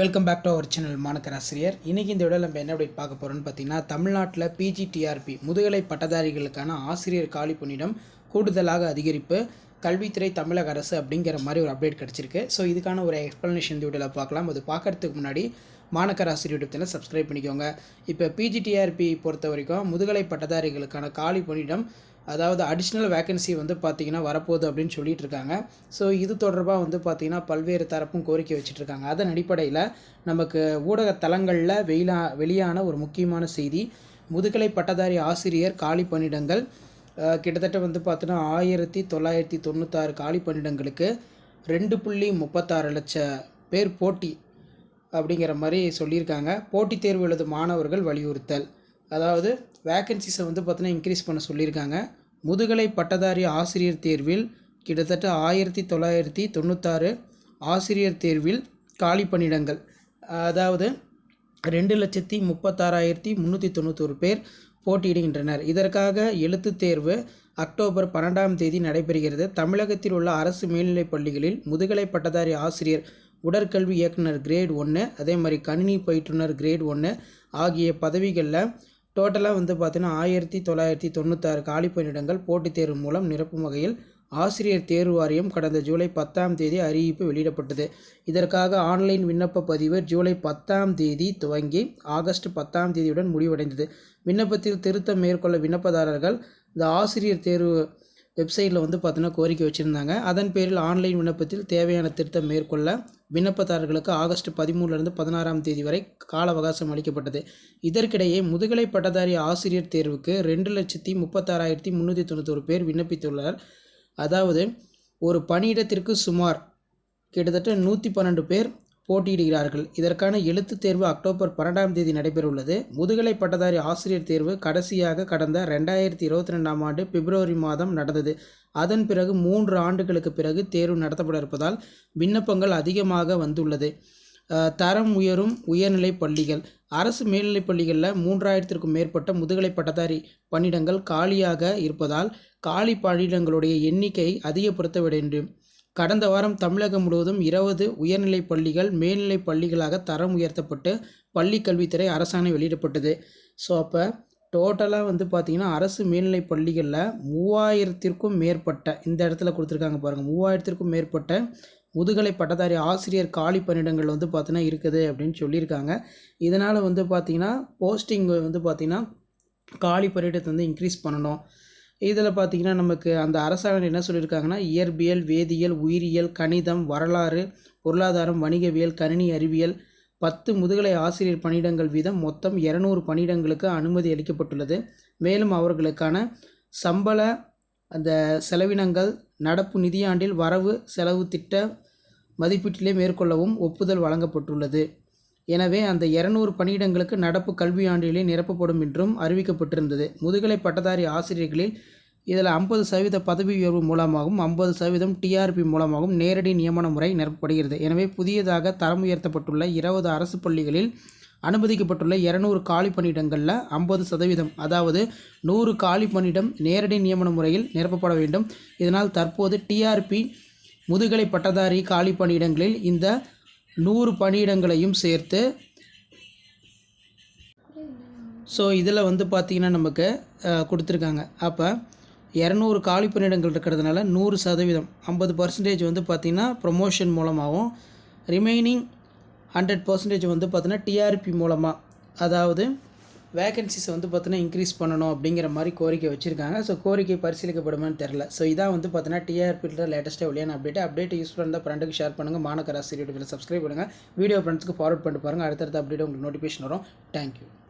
Welcome back to our channel மாணக்கர் ஆசிரியர் இன்றைக்கி இந்த வீடியோவில் நம்ம என்ன அப்படி பார்க்க போகிறோம்னு பார்த்தீங்கன்னா தமிழ்நாட்டில் பிஜிடிஆர்பி முதுகலை பட்டதாரிகளுக்கான ஆசிரியர் காலி பணியிடம் கூடுதலாக அதிகரிப்பு கல்வித்துறை தமிழக அரசு அப்படிங்கிற மாதிரி ஒரு அப்டேட் கிடச்சிருக்கு. ஸோ இதுக்கான ஒரு எக்ஸ்ப்ளனேஷன் இந்த வீடியோவில் பார்க்கலாம். அது பார்க்கறதுக்கு முன்னாடி மாணக்கர் ஆசிரியர் யூடியூப் சேனல் சப்ஸ்கிரைப் பண்ணிக்கோங்க. இப்போ பிஜிடிஆர்பி பொறுத்த வரைக்கும் முதுகலை பட்டதாரிகளுக்கான காலி பணியிடம் அதாவது அடிஷ்னல் வேகன்சி வந்து பார்த்திங்கன்னா வரப்போகுது அப்படின்னு சொல்லிட்டு இருக்காங்க. ஸோ இது தொடர்பாக வந்து பார்த்திங்கன்னா பல்வேறு தரப்பும் கோரிக்கை வச்சுட்ருக்காங்க அதன் அடிப்படையில் நமக்கு ஊடக தளங்களில் வெயிலா வெளியான ஒரு முக்கியமான செய்தி முதுகலை பட்டதாரி ஆசிரியர் காலி பணியிடங்கள் கிட்டத்தட்ட வந்து பார்த்தோன்னா ஆயிரத்தி தொள்ளாயிரத்தி தொண்ணூத்தாறு காலி பணியிடங்களுக்கு ரெண்டு புள்ளி முப்பத்தாறு லட்ச பேர் போட்டி அப்படிங்கிற மாதிரி சொல்லியிருக்காங்க. போட்டித் தேர்வு எழுதும் மாணவர்கள் வலியுறுத்தல். அதாவது வேக்கன்சிஸை வந்து பார்த்தீங்கன்னா இன்க்ரீஸ் பண்ண சொல்லியிருக்காங்க. முதுகலை பட்டதாரி ஆசிரியர் தேர்வில் கிட்டத்தட்ட ஆயிரத்தி தொள்ளாயிரத்தி தொண்ணூத்தாறு ஆசிரியர் தேர்வில் காலி பணியிடங்கள். அதாவது ரெண்டு லட்சத்தி முப்பத்தாறாயிரத்தி முந்நூற்றி தொண்ணூத்தொரு பேர் போட்டியிடுகின்றனர். இதற்காக எழுத்துத் தேர்வு அக்டோபர் பன்னெண்டாம் தேதி நடைபெறுகிறது. தமிழகத்தில் உள்ள அரசு மேல்நிலைப் பள்ளிகளில் முதுகலை பட்டதாரி ஆசிரியர் உடற்கல்வி இயக்குனர் கிரேட் ஒன்று அதே மாதிரி கணினி பயிற்றுனர் கிரேட் ஒன்று ஆகிய பதவிகளில் டோட்டலாக வந்து பார்த்தீங்கன்னா ஆயிரத்தி தொள்ளாயிரத்தி தொண்ணூத்தாறு காலி பணியிடங்கள் போட்டித் தேர்வு மூலம் நிரப்பும் வகையில் ஆசிரியர் தேர்வு வாரியம் கடந்த ஜூலை பத்தாம் தேதி அறிவிப்பு வெளியிடப்பட்டது. இதற்காக ஆன்லைன் விண்ணப்ப பதிவு ஜூலை பத்தாம் தேதி துவங்கி ஆகஸ்ட் பத்தாம் தேதியுடன் முடிவடைந்தது. விண்ணப்பத்தில் திருத்தம் மேற்கொள்ள விண்ணப்பதாரர்கள் இந்த ஆசிரியர் தேர்வு வெப்சைட்டில் வந்து பார்த்தீங்கன்னா கோரிக்கை வச்சுருந்தாங்க. அதன் பேரில் ஆன்லைன் விண்ணப்பத்தில் தேவையான திருத்தம் மேற்கொள்ள விண்ணப்பதாரர்களுக்கு ஆகஸ்ட் பதிமூணுலேருந்து பதினாறாம் தேதி வரை கால அவகாசம் அளிக்கப்பட்டது. இதற்கிடையே முதுகலை பட்டதாரி ஆசிரியர் தேர்வுக்கு ரெண்டு லட்சத்தி முப்பத்தாறாயிரத்தி முந்நூற்றி தொண்ணூத்தொரு பேர் விண்ணப்பித்துள்ளனர். அதாவது ஒரு பணியிடத்திற்கு சுமார் கிட்டத்தட்ட நூற்றி பன்னெண்டு பேர் போட்டியிடுகிறார்கள். இதற்கான எழுத்துத் தேர்வு அக்டோபர் பன்னெண்டாம் தேதி நடைபெறவுள்ளது. முதுகலை பட்டதாரி ஆசிரியர் தேர்வு கடைசியாக கடந்த ரெண்டாயிரத்தி இருபத்தி ரெண்டாம் ஆண்டு பிப்ரவரி மாதம் நடந்தது. அதன் பிறகு மூன்று ஆண்டுகளுக்கு பிறகு தேர்வு நடத்தப்பட இருப்பதால் விண்ணப்பங்கள் அதிகமாக வந்துள்ளது. தரம் உயரும் உயர்நிலை பள்ளிகள். அரசு மேல்நிலைப் பள்ளிகளில் மூன்றாயிரத்திற்கும் மேற்பட்ட முதுகலை பட்டதாரி பணியிடங்கள் காலியாக இருப்பதால் காலி பணியிடங்களுடைய எண்ணிக்கை அதிகப்படுத்த வேண்டும். கடந்த வாரம் தமிழகம் முழுவதும் இருபது உயர்நிலைப் பள்ளிகள் மேல்நிலைப் பள்ளிகளாக தரம் உயர்த்தப்பட்டு பள்ளிக் கல்வித்துறை அரசாணை வெளியிடப்பட்டது. ஸோ அப்போ டோட்டலாக வந்து பார்த்திங்கன்னா அரசு மேல்நிலைப் பள்ளிகளில் மூவாயிரத்திற்கும் மேற்பட்ட இந்த இடத்துல கொடுத்துருக்காங்க பாருங்கள் மூவாயிரத்திற்கும் மேற்பட்ட முதுகலை பட்டதாரி ஆசிரியர் காலி பணியிடங்கள் வந்து பார்த்திங்கன்னா இருக்குது அப்படின்னு சொல்லியிருக்காங்க. இதனால் வந்து பார்த்திங்கன்னா போஸ்டிங் வந்து பார்த்திங்கன்னா காலி பணியிடத்தை வந்து இன்க்ரீஸ் பண்ணணும். இதில் பார்த்தீங்கன்னா நமக்கு அந்த அரசாங்கம் என்ன சொல்லியிருக்காங்கன்னா இயற்பியல் வேதியியல் உயிரியல் கணிதம் வரலாறு பொருளாதாரம் வணிகவியல் கணினி அறிவியல் பத்து முதுகலை ஆசிரியர் பணியிடங்கள் வீதம் மொத்தம் இரநூறு பணியிடங்களுக்கு அனுமதி அளிக்கப்பட்டுள்ளது. மேலும் அவர்களுக்கான சம்பள அந்த செலவினங்கள் நடப்பு நிதியாண்டில் வரவு செலவு திட்ட மதிப்பீட்டிலே மேற்கொள்ளவும் ஒப்புதல் வழங்கப்பட்டுள்ளது. எனவே அந்த இருநூறு பணியிடங்களுக்கு நடப்பு கல்வியாண்டிலே நிரப்பப்படும் என்றும் அறிவிக்கப்பட்டிருந்தது. முதுகலை பட்டதாரி ஆசிரியர்களில் இதில் ஐம்பது சதவீத பதவி உயர்வு மூலமாகவும் ஐம்பது சதவீதம் டிஆர்பி மூலமாகவும் நேரடி நியமன முறை நிரப்பப்படுகிறது. எனவே புதியதாக தரம் உயர்த்தப்பட்டுள்ள இருபது அரசு பள்ளிகளில் அனுமதிக்கப்பட்டுள்ள இருநூறு காலி பணியிடங்களில் ஐம்பது சதவீதம் அதாவது நூறு காலி பணியிடம் நேரடி நியமன முறையில் நிரப்பப்பட வேண்டும். இதனால் தற்போது டிஆர்பி முதுகலை பட்டதாரி காலி பணியிடங்களில் இந்த நூறு பணியிடங்களையும் சேர்த்து. ஸோ இதில் வந்து பார்த்திங்கன்னா நமக்கு கொடுத்துருக்காங்க. அப்போ இரநூறு காலி பணியிடங்கள் இருக்கிறதுனால நூறு சதவீதம் ஐம்பது பர்சன்டேஜ் வந்து பார்த்திங்கன்னா ப்ரொமோஷன் மூலமாகவும் ரிமைனிங் ஹண்ட்ரட் பர்சன்டேஜ் வந்து பார்த்தீங்கன்னா டிஆர்பி மூலமாக அதாவது வேகன்சிஸை வந்து பார்த்தீங்கன்னா இன்க்ரீஸ் பண்ணணும் அப்படிங்கிற மாதிரி கோரிக்கை வச்சுருக்காங்க. ஸோ கோரிக்கை பரிசீலிக்கப்படுமான்னு தெரில ஸோ இதான் வந்து பார்த்தீங்கன்னா டிஆர்பியில் லேட்டஸ்ட்டாக வெளியான அப்டேட் அப்டேட் யூஸ்ஃபுல்லாக இருந்தால் ஃப்ரெண்டுக்கு ஷேர் பண்ணுங்கள் மாணக்கராசி ஆசிரியர் சப்ஸ்கிரைப் பண்ணுங்கள் வீடியோ ஃப்ரெண்ட்ஸ்க்கு ஃபார்வர்ட் பண்ணிட்டு பாருங்கள் அடுத்தடுத்த அப்டேட் உங்களுக்கு நோட்டிஃபிகேஷன் வரும். தேங்க்யூ